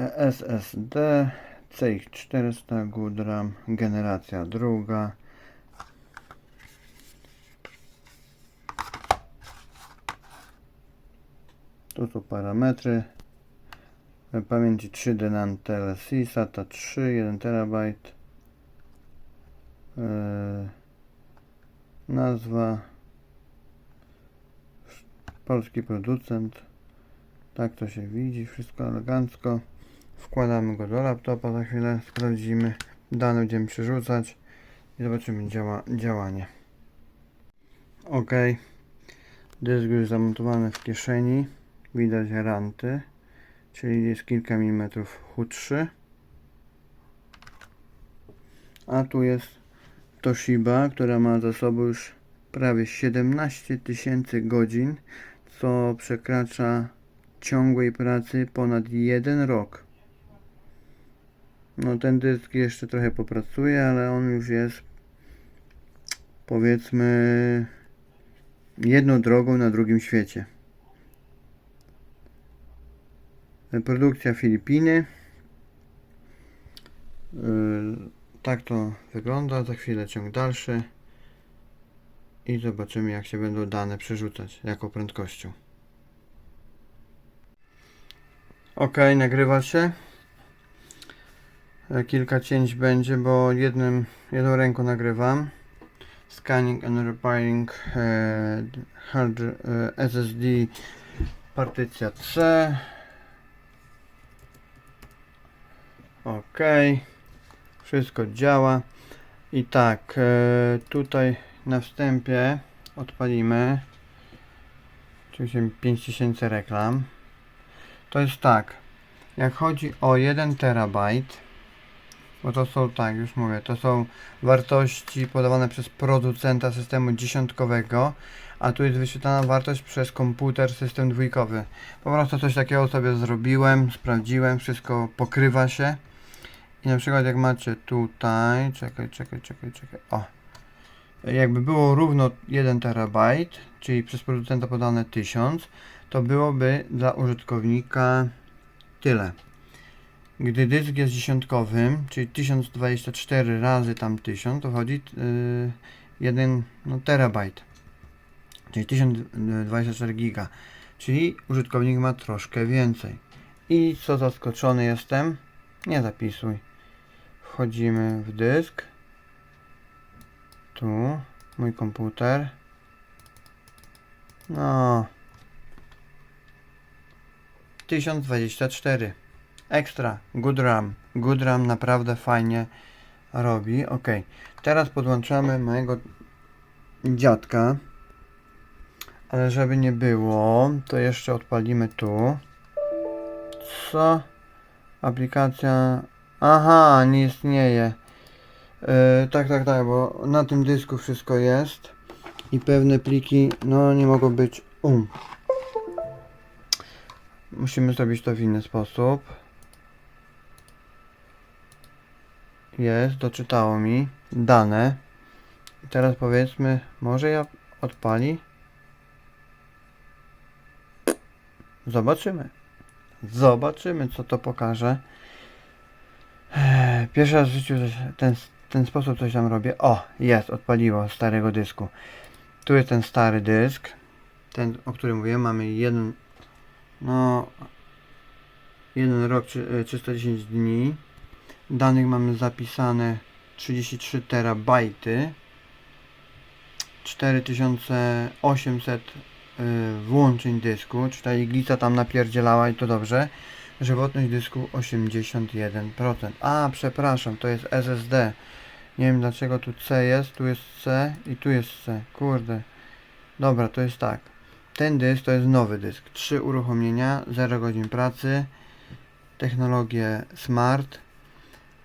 SSD CX400 Goodram generacja druga. Tu są parametry. Pamięci 3D NAND TLC SATA 3 1 TB nazwa. Polski producent. Tak to się widzi wszystko elegancko wkładamy go do laptopa za chwilę sprawdzimy dane będziemy przerzucać i zobaczymy działa, działanie. Ok. Dysk już zamontowany w kieszeni. Widać ranty czyli jest kilka milimetrów chudszy. A tu jest Toshiba, która ma za sobą już prawie 17 tysięcy godzin, co przekracza ciągłej pracy ponad jeden rok. No ten dysk jeszcze trochę popracuje, ale on już jest powiedzmy jedną drogą na drugim świecie. Produkcja Filipiny. Yy, tak to wygląda. Za chwilę ciąg dalszy. I zobaczymy jak się będą dane przerzucać, jaką prędkością. Ok, nagrywa się. E, Kilka cięć będzie, bo jednym, jedną ręką nagrywam. Scanning and repairing e, hard e, SSD partycja C. Ok. Wszystko działa. I tak, e, tutaj na wstępie odpalimy. Oczywiście 5000 reklam. To jest tak, jak chodzi o 1 terabajt, bo to są, tak, już mówię, to są wartości podawane przez producenta systemu dziesiątkowego, a tu jest wyświetlana wartość przez komputer system dwójkowy. Po prostu coś takiego sobie zrobiłem, sprawdziłem, wszystko pokrywa się. I na przykład jak macie tutaj, czekaj, czekaj, czekaj, czekaj, o. Jakby było równo 1 terabajt, czyli przez producenta podane 1000, to byłoby dla użytkownika tyle. Gdy dysk jest dziesiątkowym, czyli 1024 razy tam 1000, to chodzi yy, 1 no, terabajt, czyli 1024 giga, czyli użytkownik ma troszkę więcej. I co zaskoczony jestem, nie zapisuj. Wchodzimy w dysk. Tu mój komputer. No. 1024. Ekstra. Good RAM. Good RAM naprawdę fajnie robi. Ok. Teraz podłączamy mojego dziadka. Ale żeby nie było, to jeszcze odpalimy tu. Co? Aplikacja. Aha, nie istnieje. Yy, tak, tak, tak, bo na tym dysku wszystko jest. I pewne pliki, no nie mogą być um. Musimy zrobić to w inny sposób. Jest, doczytało mi dane. I teraz powiedzmy, może ja odpali? Zobaczymy. Zobaczymy, co to pokaże. Eee, Pierwszy raz w życiu ten, ten sposób coś tam robię. O, jest, odpaliło starego dysku. Tu jest ten stary dysk. Ten, o którym mówiłem, mamy jeden, no, jeden rok, czy- e, 310 dni. Danych mamy zapisane 33 terabajty. 4800 y, włączeń dysku, czy ta iglica tam napierdzielała i to dobrze. Żywotność dysku 81%. A, przepraszam, to jest SSD. Nie wiem dlaczego tu C jest, tu jest C i tu jest C. Kurde. Dobra, to jest tak. Ten dysk to jest nowy dysk. 3 uruchomienia, 0 godzin pracy. Technologie Smart.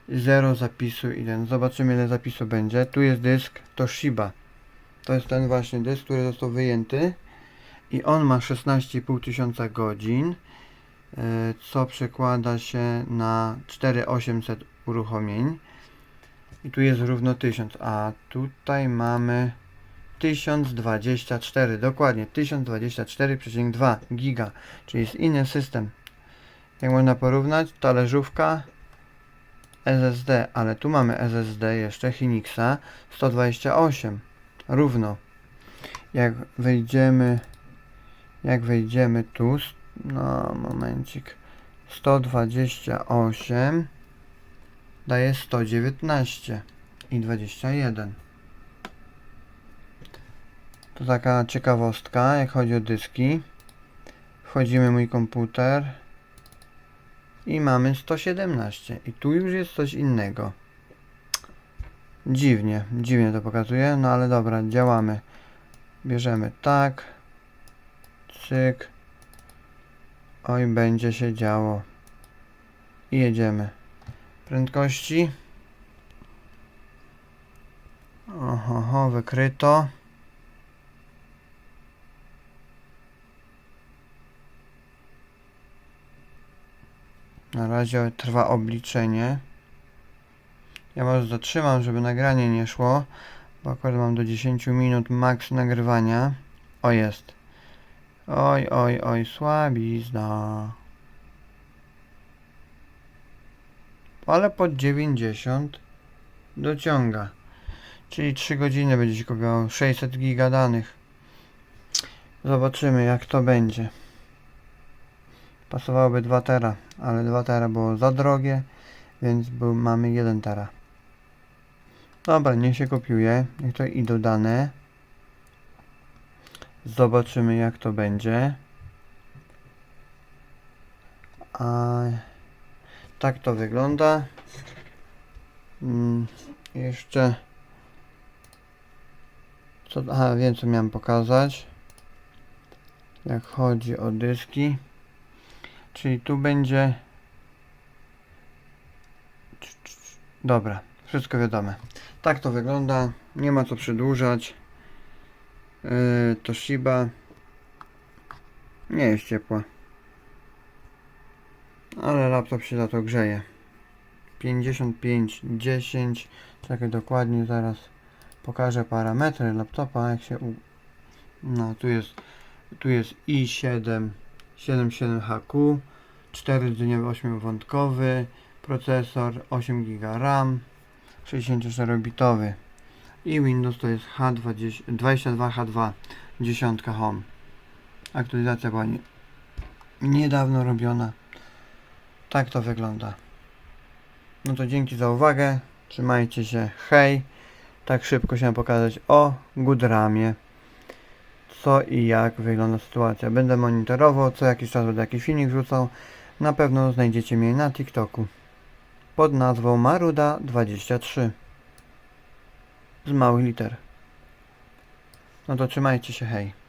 0 zapisu, jeden. Zobaczymy ile zapisu będzie. Tu jest dysk Toshiba. To jest ten właśnie dysk, który został wyjęty. I on ma 16,5 tysiąca godzin, e, co przekłada się na 4800 uruchomień. I tu jest równo 1000, a tutaj mamy 1024, dokładnie 1024,2 giga, czyli jest inny system. Jak można porównać? Talerzówka SSD, ale tu mamy SSD jeszcze Hinixa 128 równo. Jak wejdziemy jak wejdziemy tu, no momencik, 128 daje 119 i 21. To taka ciekawostka, jak chodzi o dyski. Wchodzimy mój komputer i mamy 117 i tu już jest coś innego. Dziwnie, dziwnie to pokazuje, no ale dobra, działamy. Bierzemy tak, cyk. Oj, będzie się działo. I jedziemy. Prędkości. Oho, wykryto. Na razie trwa obliczenie. Ja może zatrzymam, żeby nagranie nie szło, bo akurat mam do 10 minut maks nagrywania. O jest. Oj, oj, oj, słabizna. Ale pod 90 dociąga. Czyli 3 godziny będzie się kopiało 600 giga danych. Zobaczymy jak to będzie. Pasowałoby 2 tera, ale 2 tera było za drogie, więc był, mamy 1 tera. Dobra, niech się kopiuje. Niech to idą dane. Zobaczymy jak to będzie. A tak to wygląda. Mm, jeszcze co, aha, wiem co miałem pokazać. Jak chodzi o dyski. Czyli tu będzie Dobra, wszystko wiadome. Tak to wygląda. Nie ma co przedłużać. Yy, Toshiba nie jest ciepła. Ale laptop się za to grzeje. 55, 10. Czekaj dokładnie zaraz pokażę parametry laptopa jak się u... No tu jest tu jest i7 77HQ 4 wątkowy procesor 8 GB RAM 64-bitowy i Windows to jest H20, 22H2 10 Home. Aktualizacja była nie, niedawno robiona. Tak to wygląda. No to dzięki za uwagę. Trzymajcie się, hej. Tak szybko chciałem pokazać. O Goodramie co i jak wygląda sytuacja będę monitorował, co jakiś czas będę jakiś filmik wrzucał na pewno znajdziecie mnie na TikToku pod nazwą Maruda23 z małych liter. No to trzymajcie się, hej.